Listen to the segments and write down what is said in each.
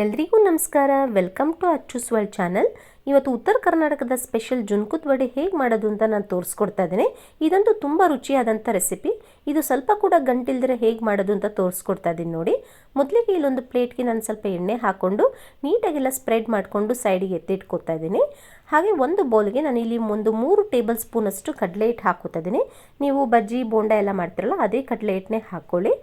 ಎಲ್ರಿಗೂ ನಮಸ್ಕಾರ. Welcome to Achus world channel ಇವತ್ತು ಉತ್ತರ ಕರ್ನಾಟಕದ ಸ್ಪೆಷಲ್ ಜುನ್ಕುದ್ ವಡೆ ಹೇಗೆ ಮಾಡೋದು ಅಂತ ನಾನು ತೋರಿಸ್ಕೊಡ್ತಾ ಇದ್ದೇನೆ. ಇದಂತೂ ತುಂಬ ರುಚಿಯಾದಂಥ ರೆಸಿಪಿ ಇದು ಸ್ವಲ್ಪ ಕೂಡ ಗಂಟಿಲ್ದಿರ ಹೇಗೆ ಮಾಡೋದು ಅಂತ ತೋರಿಸ್ಕೊಡ್ತಾ ಇದ್ದೀನಿ ನೋಡಿ. ಮೊದಲಿಗೆ ಇಲ್ಲೊಂದು ಪ್ಲೇಟ್ಗೆ ನಾನು ಸ್ವಲ್ಪ ಎಣ್ಣೆ ಹಾಕ್ಕೊಂಡು ನೀಟಾಗೆಲ್ಲ ಸ್ಪ್ರೆಡ್ ಮಾಡಿಕೊಂಡು ಸೈಡಿಗೆ ಎತ್ತಿಟ್ಕೊತಾ ಇದ್ದೀನಿ. ಹಾಗೆ ಒಂದು ಬೌಲ್ಗೆ ನಾನು ಇಲ್ಲಿ ಒಂದು ಮೂರು ಟೇಬಲ್ ಸ್ಪೂನಷ್ಟು ಕಡಲೆ ಹಿಟ್ಟು ಹಾಕೋತಾ ಇದ್ದೀನಿ. ನೀವು ಬಜ್ಜಿ, ಬೋಂಡ ಎಲ್ಲ ಮಾಡ್ತಿರಲ್ಲ, ಅದೇ ಕಡಲೆ ಹಿಟ್ಟನ್ನೇ ಹಾಕ್ಕೊಳ್ಳಿ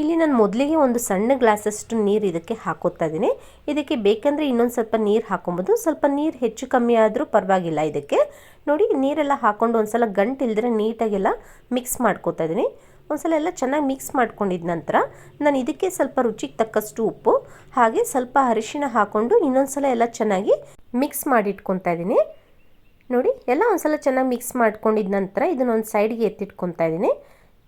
ಇಲ್ಲಿ ನಾನು ಮೊದಲಿಗೆ ಒಂದು ಸಣ್ಣ ಗ್ಲಾಸಷ್ಟು ನೀರು ಇದಕ್ಕೆ ಹಾಕೋತಾ ಇದ್ದೀನಿ ಇದಕ್ಕೆ ಬೇಕಂದರೆ ಇನ್ನೊಂದು ಸ್ವಲ್ಪ ನೀರು ಹಾಕೊಬೋದು. ಸ್ವಲ್ಪ ನೀರು ಹೆಚ್ಚು ಕಮ್ಮಿ ಆದರೂ ಪರವಾಗಿಲ್ಲ ಇದಕ್ಕೆ. ನೋಡಿ, ನೀರೆಲ್ಲ ಹಾಕ್ಕೊಂಡು ಒಂದ್ಸಲ ಗಂಟು ಇಲ್ದಿರ ನೀಟಾಗೆಲ್ಲ ಮಿಕ್ಸ್ ಮಾಡ್ಕೋತಾ ಇದ್ದೀನಿ ಒಂದ್ಸಲ ಎಲ್ಲ ಚೆನ್ನಾಗಿ ಮಿಕ್ಸ್ ಮಾಡ್ಕೊಂಡಿದ ನಂತರ ನಾನು ಇದಕ್ಕೆ ಸ್ವಲ್ಪ ರುಚಿಗೆ ತಕ್ಕಷ್ಟು ಉಪ್ಪು, ಹಾಗೆ ಸ್ವಲ್ಪ ಅರಿಶಿಣ ಹಾಕ್ಕೊಂಡು ಇನ್ನೊಂದ್ಸಲ ಎಲ್ಲ ಚೆನ್ನಾಗಿ ಮಿಕ್ಸ್ ಮಾಡಿಟ್ಕೊತಾ ಇದ್ದೀನಿ ನೋಡಿ, ಎಲ್ಲ ಒಂದ್ಸಲ ಚೆನ್ನಾಗಿ ಮಿಕ್ಸ್ ಮಾಡ್ಕೊಂಡಿದ ನಂತರ ಇದನ್ನೊಂದು ಸೈಡ್ಗೆ ಎತ್ತಿಟ್ಕೊತಾ ಇದ್ದೀನಿ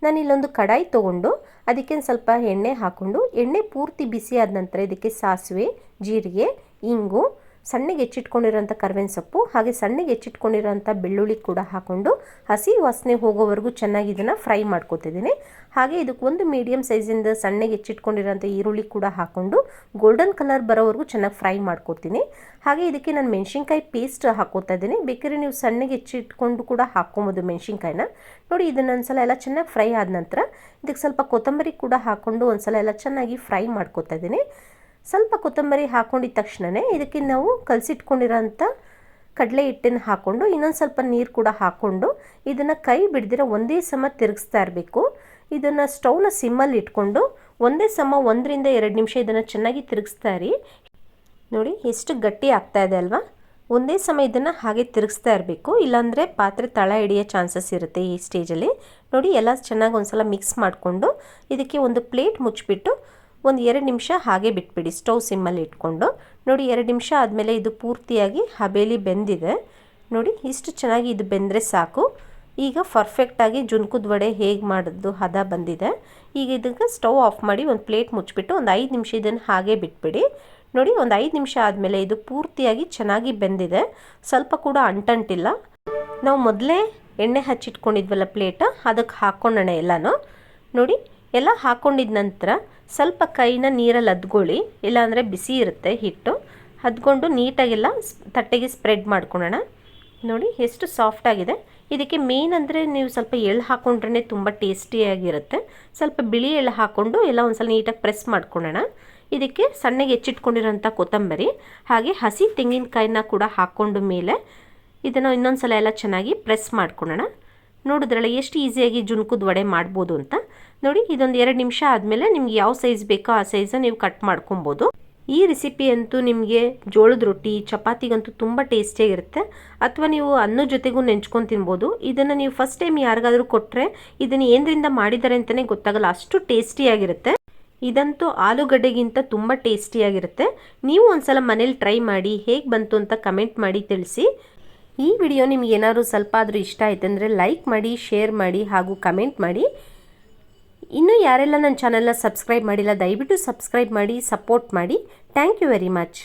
ನಾನು ಇಲ್ಲೊಂದು ಕಡಾಯಿ ತೊಗೊಂಡು ಅದಕ್ಕೆ ಸ್ವಲ್ಪ ಎಣ್ಣೆ ಹಾಕ್ಕೊಂಡು, ಎಣ್ಣೆ ಪೂರ್ತಿ ಬಿಸಿ ಆದ ನಂತರ ಇದಕ್ಕೆ ಸಾಸಿವೆ, ಜೀರಿಗೆ, ಇಂಗು ಸಣ್ಣಗೆ ಹೆಚ್ಚಿಟ್ಕೊಂಡಿರೋಂಥ ಕರ್ಬೇವಿನ ಸೊಪ್ಪು, ಹಾಗೆ ಸಣ್ಣಗೆ ಹೆಚ್ಚಿಟ್ಕೊಂಡಿರೋಂಥ ಬೆಳ್ಳುಳ್ಳಿ ಕೂಡ ಹಾಕ್ಕೊಂಡು ಹಸಿ ವಾಸನೆ ಹೋಗೋವರೆಗೂ ಚೆನ್ನಾಗಿ ಇದನ್ನು ಫ್ರೈ ಮಾಡ್ಕೋತಿದ್ದೀನಿ. ಹಾಗೆ ಇದಕ್ಕೆ ಒಂದು ಮೀಡಿಯಮ್ ಸೈಜಿಂದ ಸಣ್ಣಗೆ ಹೆಚ್ಚಿಟ್ಕೊಂಡಿರೋಂಥ ಈರುಳ್ಳಿ ಕೂಡ ಹಾಕ್ಕೊಂಡು ಗೋಲ್ಡನ್ ಕಲರ್ ಬರೋವರೆಗೂ ಚೆನ್ನಾಗಿ ಫ್ರೈ ಮಾಡ್ಕೊತೀನಿ ಹಾಗೆ ಇದಕ್ಕೆ ನಾನು ಮೆಣಸಿನ್ಕಾಯಿ ಪೇಸ್ಟ್ ಹಾಕೋತಾ ಇದ್ದೀನಿ. ಬೇಕಾದ್ರೆ ನೀವು ಸಣ್ಣಗೆ ಹೆಚ್ಚಿಟ್ಕೊಂಡು ಕೂಡ ಹಾಕ್ಕೊಬೋದು ಮೆಣಸಿನ್ಕಾಯಿನ. ನೋಡಿ, ಇದನ್ನ ಒಂದ್ಸಲ ಎಲ್ಲ ಚೆನ್ನಾಗಿ ಫ್ರೈ ಆದ ನಂತರ ಇದಕ್ಕೆ ಸ್ವಲ್ಪ ಕೊತ್ತಂಬರಿ ಕೂಡ ಹಾಕ್ಕೊಂಡು ಒಂದ್ಸಲ ಎಲ್ಲ ಚೆನ್ನಾಗಿ ಫ್ರೈ ಮಾಡ್ಕೊತಾ ಇದ್ದೀನಿ. ಸ್ವಲ್ಪ ಕೊತ್ತಂಬರಿ ಹಾಕೊಂಡಿದ ತಕ್ಷಣವೇ ಇದಕ್ಕೆ ನಾವು ಕಲಸಿಟ್ಕೊಂಡಿರೋಂಥ ಕಡಲೆ ಹಿಟ್ಟನ್ನು ಹಾಕ್ಕೊಂಡು ಇನ್ನೊಂದು ಸ್ವಲ್ಪ ನೀರು ಕೂಡ ಹಾಕ್ಕೊಂಡು ಇದನ್ನು ಕೈ ಬಿಡ್ದಿರೋ ಒಂದೇ ಸಮ ತಿರುಗಿಸ್ತಾ ಇರಬೇಕು. ಇದನ್ನು ಸ್ಟವ್ನ ಸಿಮ್ಮಲ್ಲಿ ಇಟ್ಕೊಂಡು ಒಂದೇ ಸಮ ಒಂದರಿಂದ ಎರಡು ನಿಮಿಷ ಇದನ್ನು ಚೆನ್ನಾಗಿ ತಿರುಗಿಸ್ತಾ ಇರಿ. ನೋಡಿ ಎಷ್ಟು ಗಟ್ಟಿ ಆಗ್ತಾ ಇದೆ ಅಲ್ವಾ? ಒಂದೇ ಸಮ ಇದನ್ನು ಹಾಗೆ ತಿರುಗಿಸ್ತಾ ಇರಬೇಕು. ಇಲ್ಲಾಂದರೆ ಪಾತ್ರೆ ತಳ ಹಿಡಿಯೋ ಚಾನ್ಸಸ್ ಇರುತ್ತೆ ಈ ಸ್ಟೇಜಲ್ಲಿ. ನೋಡಿ ಎಲ್ಲ ಚೆನ್ನಾಗಿ ಒಂದು ಸಲ ಮಿಕ್ಸ್ ಮಾಡಿಕೊಂಡು ಇದಕ್ಕೆ ಒಂದು ಪ್ಲೇಟ್ ಮುಚ್ಚಿಬಿಟ್ಟು ಒಂದು ಎರಡು ನಿಮಿಷ ಹಾಗೆ ಬಿಟ್ಬಿಡಿ. ಸ್ಟೌವ್ ಸಿಮ್ಮಲ್ಲಿ ಇಟ್ಕೊಂಡು. ನೋಡಿ, ಎರಡು ನಿಮಿಷ ಆದಮೇಲೆ ಇದು ಪೂರ್ತಿಯಾಗಿ ಹಬೇಲಿ ಬೆಂದಿದೆ. ನೋಡಿ, ಇಷ್ಟು ಚೆನ್ನಾಗಿ ಇದು ಬೆಂದರೆ ಸಾಕು. ಈಗ ಪರ್ಫೆಕ್ಟಾಗಿ ಜುನ್ಕುದ ವಡೆ ಹೇಗೆ ಮಾಡೋದು ಹದ ಬಂದಿದೆ. ಈಗ ಇದಕ್ಕೆ ಸ್ಟವ್ ಆಫ್ ಮಾಡಿ ಒಂದು ಪ್ಲೇಟ್ ಮುಚ್ಚಿಬಿಟ್ಟು ಒಂದು ಐದು ನಿಮಿಷ ಇದನ್ನು ಹಾಗೆ ಬಿಟ್ಬಿಡಿ. ನೋಡಿ, ಒಂದು ಐದು ನಿಮಿಷ ಆದಮೇಲೆ ಇದು ಪೂರ್ತಿಯಾಗಿ ಚೆನ್ನಾಗಿ ಬೆಂದಿದೆ. ಸ್ವಲ್ಪ ಕೂಡ ಅಂಟಂಟಿಲ್ಲ. ನಾವು ಮೊದಲೇ ಎಣ್ಣೆ ಹಚ್ಚಿಟ್ಕೊಂಡಿದ್ವಲ್ಲ ಪ್ಲೇಟ, ಅದಕ್ಕೆ ಹಾಕ್ಕೊಂಡೋಣ ಎಲ್ಲನೂ. ನೋಡಿ ಎಲ್ಲ ಹಾಕ್ಕೊಂಡಿದ ನಂತರ ಸ್ವಲ್ಪ ಕೈನ ನೀರಲ್ಲಿ ಅದ್ಕೊಳ್ಳಿ, ಇಲ್ಲಾಂದರೆ ಬಿಸಿ ಇರುತ್ತೆ ಹಿಟ್ಟು. ಅದ್ಕೊಂಡು ನೀಟಾಗೆಲ್ಲ ತಟ್ಟೆಗೆ ಸ್ಪ್ರೆಡ್ ಮಾಡ್ಕೊಳ್ಳೋಣ. ನೋಡಿ, ಎಷ್ಟು ಸಾಫ್ಟಾಗಿದೆ ಇದಕ್ಕೆ ಮೇನ್ ಅಂದರೆ ನೀವು ಸ್ವಲ್ಪ ಎಳ್ಳು ಹಾಕ್ಕೊಂಡ್ರೆ ತುಂಬ ಟೇಸ್ಟಿಯಾಗಿರುತ್ತೆ ಸ್ವಲ್ಪ ಬಿಳಿ ಎಳ್ಳು ಹಾಕ್ಕೊಂಡು ಎಲ್ಲ ಒಂದ್ಸಲ ನೀಟಾಗಿ ಪ್ರೆಸ್ ಮಾಡ್ಕೊಳ್ಳೋಣ. ಇದಕ್ಕೆ ಸಣ್ಣಗೆ ಹೆಚ್ಚಿಟ್ಕೊಂಡಿರೋಂಥ ಕೊತ್ತಂಬರಿ, ಹಾಗೆ ಹಸಿ ತೆಂಗಿನಕಾಯಿನ ಕೂಡ ಹಾಕ್ಕೊಂಡು ಮೇಲೆ ಇದನ್ನು ಇನ್ನೊಂದು ಸಲ ಎಲ್ಲ ಚೆನ್ನಾಗಿ ಪ್ರೆಸ್ ಮಾಡ್ಕೊಳ್ಳೋಣ. ನೋಡಿದ್ರಲ್ಲ, ಎಷ್ಟು ಈಸಿಯಾಗಿ ಜುನ್ಕುದ್ ವಡೆ ಮಾಡ್ಬೋದು ಅಂತ. ನೋಡಿ, ಇದೊಂದು ಎರಡು ನಿಮಿಷ ಆದಮೇಲೆ ನಿಮ್ಗೆ ಯಾವ ಸೈಜ್ ಬೇಕೋ ಆ ಸೈಜನ್ನು ನೀವು ಕಟ್ ಮಾಡ್ಕೊಬೋದು. ಈ ರೆಸಿಪಿ ಅಂತೂ ನಿಮಗೆ ಜೋಳದ ರೊಟ್ಟಿ, ಚಪಾತಿಗಂತೂ ತುಂಬ ಟೇಸ್ಟಿಯಾಗಿರುತ್ತೆ ಅಥವಾ ನೀವು ಅನ್ನ ಜೊತೆಗೂ ನೆಂಚ್ಕೊಂಡು ತಿನ್ಬೋದು. ಇದನ್ನು ನೀವು ಫಸ್ಟ್ ಟೈಮ್ ಯಾರಿಗಾದರೂ ಕೊಟ್ಟರೆ ಇದನ್ನು ಏನರಿಂದ ಮಾಡಿದ್ದಾರೆ ಅಂತಲೇ ಗೊತ್ತಾಗಲ್ಲ. ಅಷ್ಟು ಟೇಸ್ಟಿಯಾಗಿರುತ್ತೆ. ಇದಂತೂ ಆಲೂಗಡ್ಡೆಗಿಂತ ತುಂಬ ಟೇಸ್ಟಿಯಾಗಿರುತ್ತೆ. ನೀವು ಒಂದ್ಸಲ ಮನೇಲಿ ಟ್ರೈ ಮಾಡಿ, ಹೇಗೆ ಬಂತು ಅಂತ ಕಮೆಂಟ್ ಮಾಡಿ ತಿಳಿಸಿ. ಈ ವಿಡಿಯೋ ನಿಮ್ಗೆ ಏನಾದರೂ ಸ್ವಲ್ಪ ಆದರೂ ಇಷ್ಟ ಆಯ್ತಂದರೆ ಲೈಕ್ ಮಾಡಿ ಶೇರ್ ಮಾಡಿ ಹಾಗೂ ಕಮೆಂಟ್ ಮಾಡಿ. ಇನ್ನೂ ಯಾರೆಲ್ಲ ನನ್ನ ಚಾನಲ್ನ ಸಬ್ಸ್ಕ್ರೈಬ್ ಮಾಡಿಲ್ಲ, ದಯವಿಟ್ಟು ಸಬ್ಸ್ಕ್ರೈಬ್ ಮಾಡಿ ಸಪೋರ್ಟ್ ಮಾಡಿ. Thank you very much